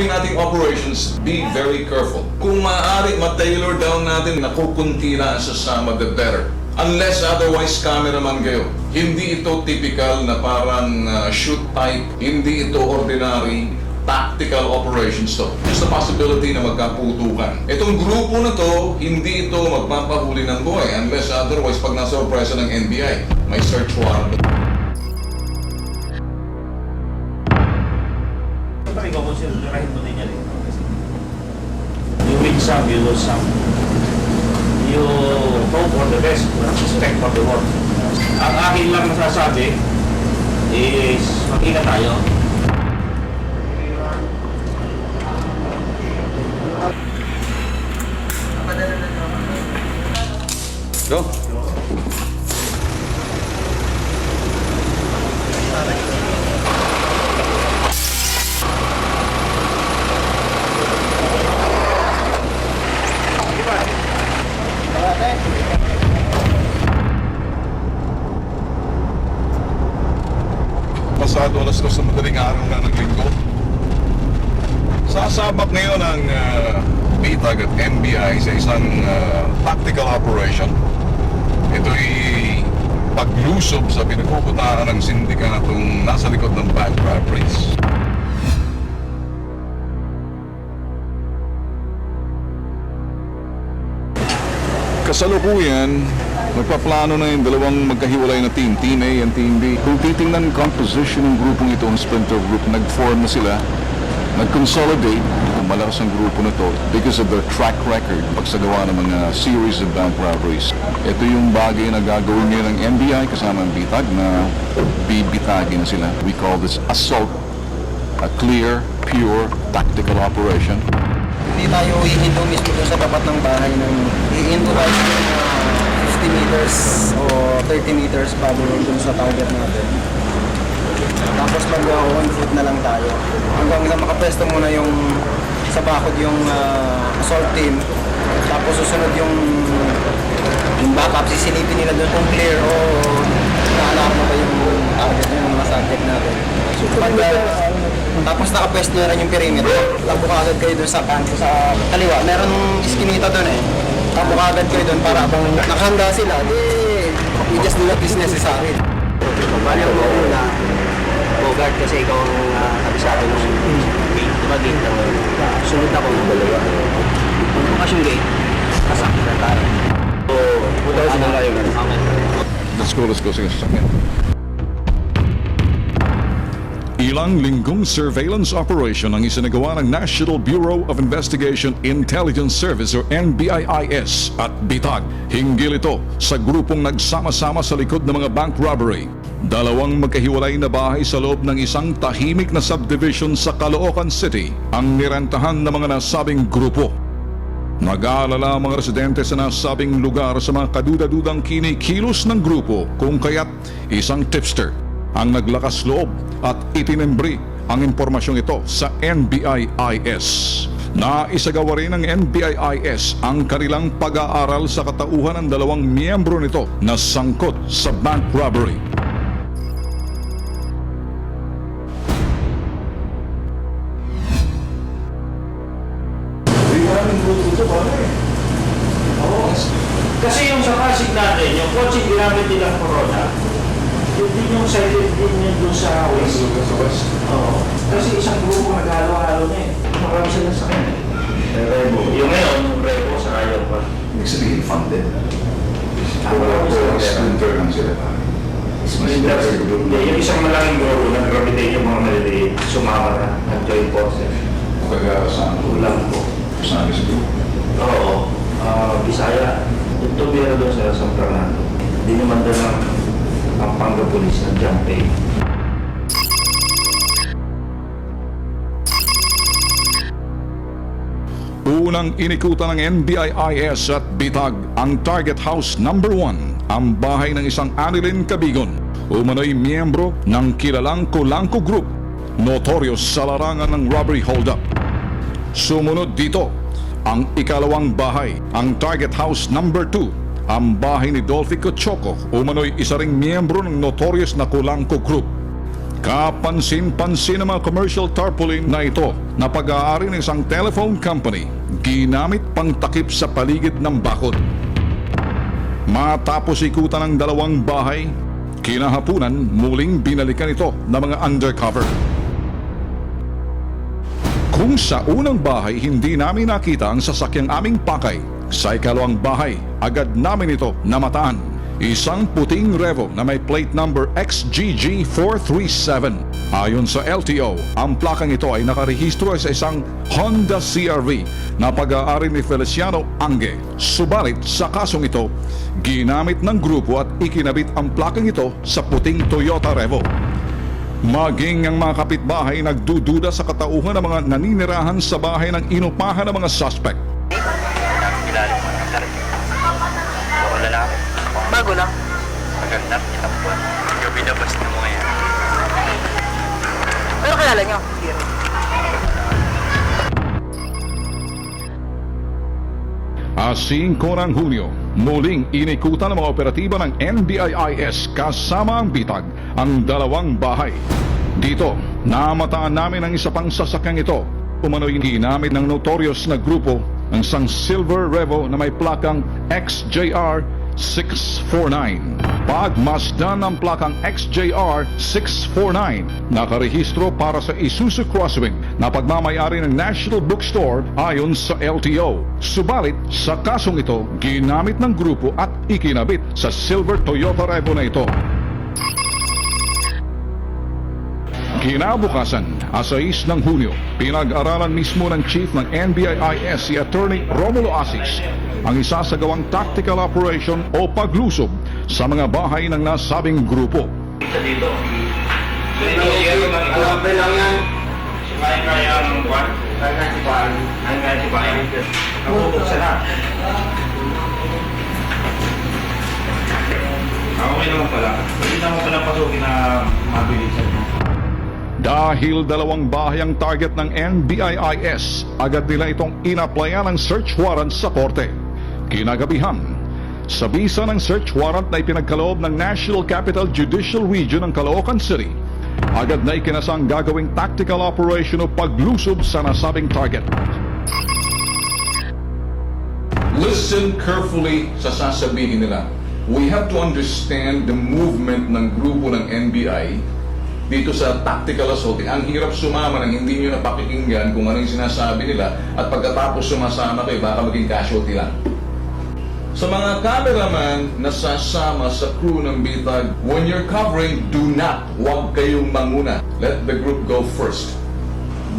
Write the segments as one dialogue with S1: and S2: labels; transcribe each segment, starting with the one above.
S1: Itong gagawin nating operations, be very careful. Kung maaari, ma-tailor down natin na kukunti na sa sama, the better. Unless otherwise cameraman kayo. Hindi ito typical na parang uh, shoot type. Hindi ito ordinary tactical operations to. Just a possibility na magkaputukan. Itong grupo na to, hindi ito magpapahuli ng buhay unless otherwise pag nasa ng NBI, may search warrant.
S2: Siyempre, ikaw konsiderahin mo din yan eh. You win some, you lose some. You hope for the best, but expect for the worst. Ang akin lang masasabi is mag-ingat tayo.
S1: Go. Pasado alas dos sa madaling araw na ng linggo. Sasabak ngayon ang uh, At NBI sa isang ah, tactical operation. Ito'y paglusob sa pinagpuputaan ng sindikatong nasa likod ng bank robberies. Kasalukuyan, magpaplano na yung dalawang magkahiwalay na team, Team A and Team B. Kung titingnan composition ng grupong ito, ang splinter group, nag-form na sila, nag-consolidate, malakas ang grupo na to, because of their track record pagsagawa ng mga series of bank robberies. Ito yung bagay na gagawin ngayon ng NBI kasama ng BTAG na bibitagin na sila. We call this assault, a clear, pure, tactical operation.
S3: Hindi tayo ihinto mismo sa tapat ng bahay ng ihinto tayo ng mga 50 meters o 30 meters bago doon sa target natin. Tapos mag uh, on foot na lang tayo. Hanggang sa makapwesto muna yung sa bakod yung ah, assault team. Tapos susunod yung yung backup, sisilipin nila doon kung clear o naalarm na ba yung target yung mga subject natin. Pag, ah, tapos nakapwesto na rin yung perimeter. Takbo ka kayo doon sa kanto sa kaliwa. Meron iskinita doon eh. Takbo ka kayo doon para kung nakahanda sila, di we just do what is necessary.
S4: Bali ako una, Bogart kasi ikaw ang uh, kabisado ng gate, diba gate lang yun. Sunod ako ng dalawa. Kung bukas yung gate, kasakit na tayo. So, punta ko sila kayo ganun.
S1: Let's go, let's go. Sige, sasakyan. Ilang linggong surveillance operation ang isinagawa ng National Bureau of Investigation Intelligence Service o NBIIS at BITAG. Hinggil ito sa grupong nagsama-sama sa likod ng mga bank robbery. Dalawang magkahiwalay na bahay sa loob ng isang tahimik na subdivision sa Caloocan City ang nirentahan ng mga nasabing grupo. Nag-aalala ang mga residente sa nasabing lugar sa mga kaduda-dudang kinikilos ng grupo kung kaya't isang tipster ang naglakas loob at itinembri ang impormasyong ito sa NBIIS. Naisagawa rin ng NBIIS ang kanilang pag-aaral sa katauhan ng dalawang miyembro nito na sangkot sa bank robbery.
S2: Kasi yung sa Pasig natin, yung kotse ginamit nilang Corona, yun din yung silent din yun dun sa West. Oo. Kasi isang grupo naghalo-halo na eh. Marami sila sa kanya. Yung ngayon, yung Revo sa ayaw pa.
S1: Ibig sabihin funded.
S2: Wala po,
S1: splinter lang sila.
S2: Hindi, yung isang malaking grupo, nag-gravitate yung mga maliliit, sumama na, nag-join forces.
S1: Pagka saan
S2: Ulam po.
S1: Sabi sa grupo.
S2: Oo. Ah, Bisaya. Yung tubira doon sa San Fernando. Doon ang Pampanga Police ng Jampay.
S1: Unang inikutan ng NBIIS at BITAG ang Target House Number 1, ang bahay ng isang Anilin Kabigon, umano'y miyembro ng kilalang Kulangko Group, notorious sa larangan ng robbery holdup. Sumunod dito, ang ikalawang bahay, ang Target House Number 2, ang bahay ni Dolphy Cochoco, umano'y isa ring miyembro ng notorious na Kulangko Group. Kapansin-pansin ng mga commercial tarpaulin na ito na pag-aari ng isang telephone company ginamit pang takip sa paligid ng bakod. Matapos ikutan ng dalawang bahay, kinahapunan muling binalikan ito ng mga undercover. Kung sa unang bahay hindi namin nakita ang sasakyang aming pakay, sa ikalawang bahay agad namin ito namataan. Isang puting Revo na may plate number XGG437. Ayon sa LTO, ang plakang ito ay nakarehistro sa isang Honda CRV na pag-aari ni Feliciano Ange. Subalit sa kasong ito, ginamit ng grupo at ikinabit ang plakang ito sa puting Toyota Revo. Maging ang mga kapitbahay nagdududa sa katauhan ng mga naninirahan sa bahay ng inupahan ng mga suspect.
S3: Bago lang.
S5: Maganda, kitapon. Yung binabas na mo ngayon.
S3: Pero kilala nyo?
S1: Asing ng Hunyo, muling inikutan ng mga operatiba ng NBIIS kasama ang bitag ang dalawang bahay. Dito, namataan namin ang isa pang sasakyang ito. Umano'y ginamit ng notorious na grupo ang isang silver revo na may plakang XJR 649. Pagmasdan ng plakang XJR 649, nakarehistro para sa Isuzu Crosswing na pagmamayari ng National Bookstore ayon sa LTO. Subalit, sa kasong ito, ginamit ng grupo at ikinabit sa silver Toyota Revo na ito. Kinabukasan, asais ng Hunyo, pinag-aralan mismo ng chief ng NBIIS si Attorney Romulo Asis ang isasagawang tactical operation o paglusob sa mga bahay ng nasabing grupo.
S2: Isa dito. Alam lang yan. Ang buwan. Kaya si Bahan. Kaya si Bahan. Nakubuksan na. Ako may naman pala. Hindi naman pala pasukin na mabilisan.
S1: Dahil dalawang bahay ang target ng NBIIS, agad nila itong inaplayan ng search warrant sa korte. Kinagabihan, sa bisa ng search warrant na ipinagkaloob ng National Capital Judicial Region ng Caloocan City, agad na ikinasang gagawing tactical operation o paglusob sa nasabing target. Listen carefully sa sasabihin nila. We have to understand the movement ng grupo ng NBI dito sa tactical assaulting. Ang hirap sumama nang hindi nyo napakikinggan kung ano yung sinasabi nila at pagkatapos sumasama kayo, baka maging casualty lang. Sa mga cameraman na sasama sa crew ng Bitag, when you're covering, do not, huwag kayong manguna. Let the group go first.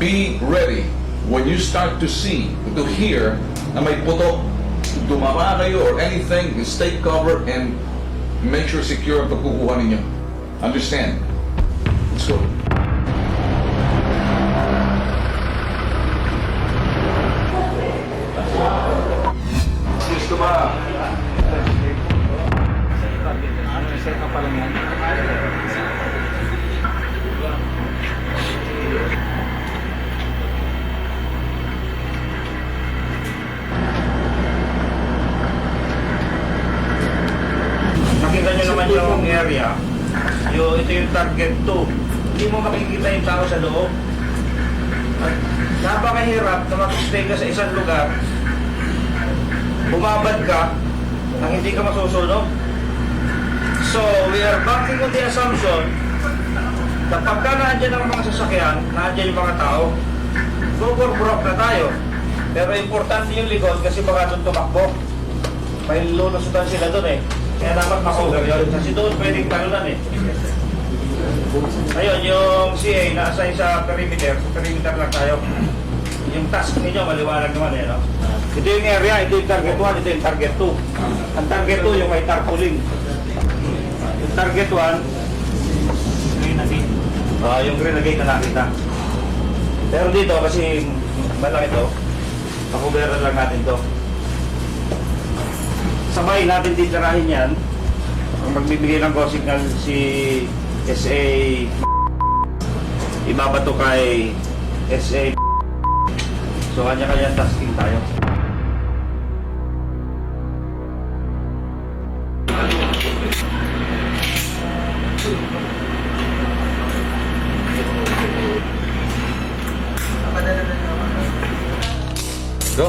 S1: Be ready when you start to see, to hear na may putok, dumama kayo or anything, stay cover and make sure secure ang pagkukuha ninyo. Understand? Go.
S2: Gusto ba?
S3: Ano, set up pa lang yan?
S2: Nakita nyo naman yung area. Yung, ito yung target 2. Hindi mo makikita yung tao sa loob. At napakahirap na mag-stay ka sa isang lugar. Bumabad ka nang hindi ka masusunog. So, we are backing on the assumption na pagka naandyan ang mga sasakyan, naandyan yung mga tao, go for broke na tayo. Pero importante yung likod kasi baka doon tumakbo. May lulusutan sila doon eh. Kaya dapat makover yun. Kasi doon pwedeng talunan eh. Ayun, yung CA na-assign sa perimeter. Sa perimeter lang tayo. Yung task ninyo, maliwanag naman eh, no? Ito yung area, ito yung target 1, ito yung target 2. Ang target 2 yung may tarpaulin. Yung target 1, green na gate. Ah, yung green na nakita. Pero dito, kasi malaki to, pakuberan lang natin to sabay natin titirahin yan ang magbibigay ng go signal si SA ibabato kay SA So kanya-kanya tasking tayo.
S6: Go.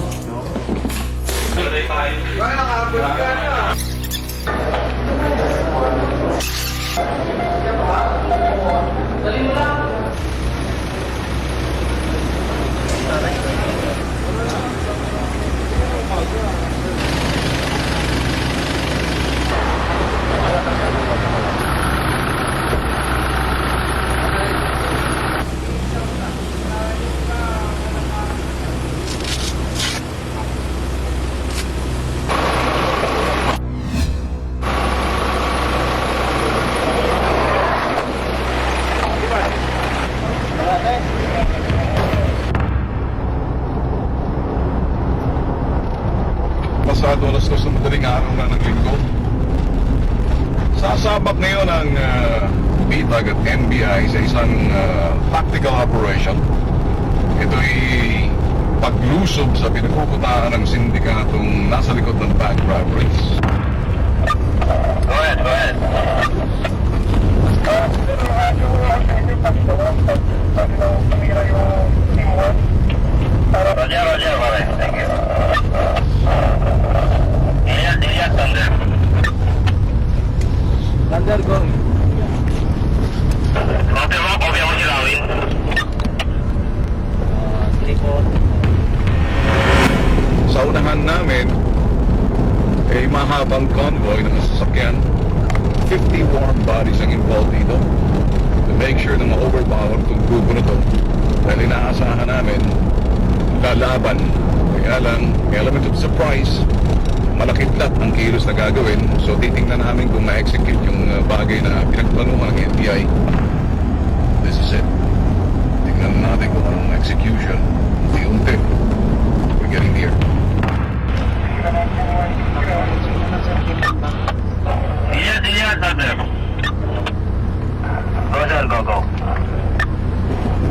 S6: Wala na tayo. Wala na 好，好，好，好，好，好，好，好，好，好，好，at NBI sa isang ah, tactical operation. Ito'y paglusob sa pinagpupuntahan ng sindikatong nasa likod ng bank robberies.
S2: Go ahead, go ahead. Roger, roger, pare. Thank you. Ingat, ingat, Thunder.
S3: Thunder, go.
S2: Copy mo, copy mo si Lawin.
S6: Sa unahan namin, ay mahabang convoy ng sasakyan. 50 warm bodies ang involved dito to make sure na ma-overpower itong grupo na to. Dahil inaasahan namin, lalaban. Kaya lang, element of surprise. Malakitlat ang kilos na gagawin. So titingnan namin kung ma-execute yung uh, bagay na pinagplanuhan ng NBI. This is it. Tingnan natin kung anong execution. Unti-unti. We're getting near.
S2: Ingat, ingat, Thunder. Go, sir, go, go.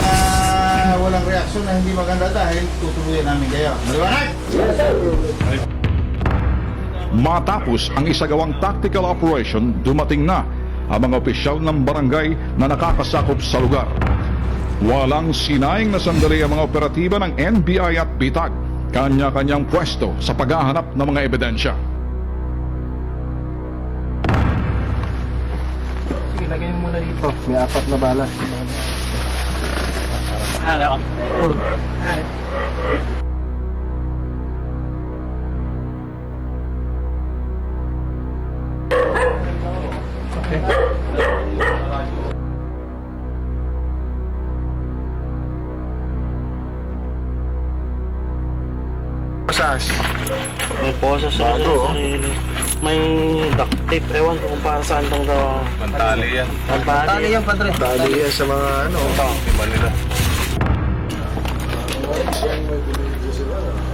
S2: Ah,
S7: walang reaksyon na hindi maganda dahil tutuluyan namin kayo. Maliwanag!
S6: Matapos ang isagawang tactical operation, dumating na ang mga opisyal ng barangay na nakakasakop sa lugar. Walang sinayang na sandali ang mga operatiba ng NBI at BITAG. Kanya-kanyang pwesto sa paghahanap ng mga ebidensya.
S3: Oh, may apat na bala.
S4: May posa sa sarili. May duct tape. Ewan ko kung para saan tong daw.
S6: Pantali yan.
S3: Tali yan, padre. Tali yan sa mga ano.
S6: Manila.
S3: Tignan natin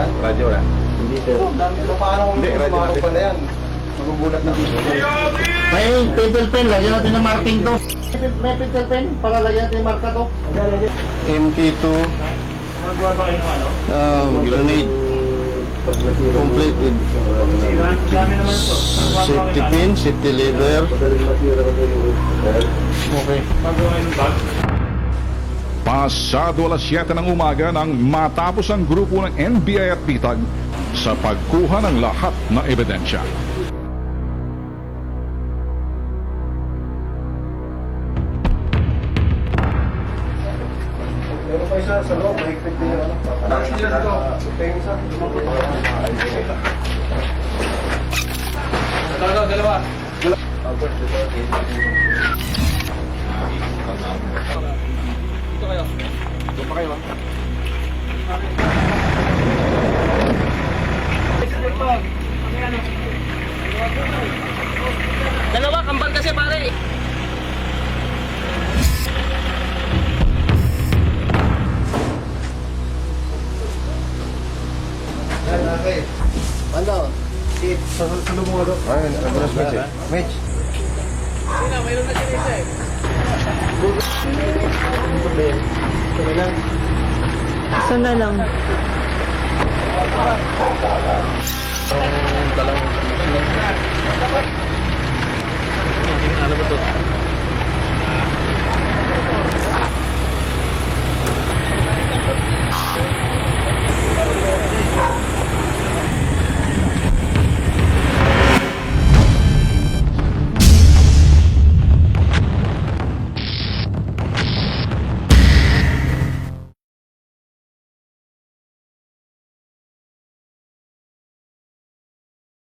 S3: dyan. Radyo na. Hindi, sir. Paano kung
S7: Hindi, radyo
S3: pala yan? Magugulat na.
S7: May pencil pen, lagyan natin ng marking to. May pencil pen, para lagyan natin yung marka to.
S3: MK2 um, grenade complete with
S7: Safety pin, safety lever.
S1: Pasado alas 7 ng umaga nang matapos ang grupo ng NBI at BITAG sa pagkuha ng lahat ng ebidensya.
S4: Dalawa,
S8: pa kayo.
S3: Ah.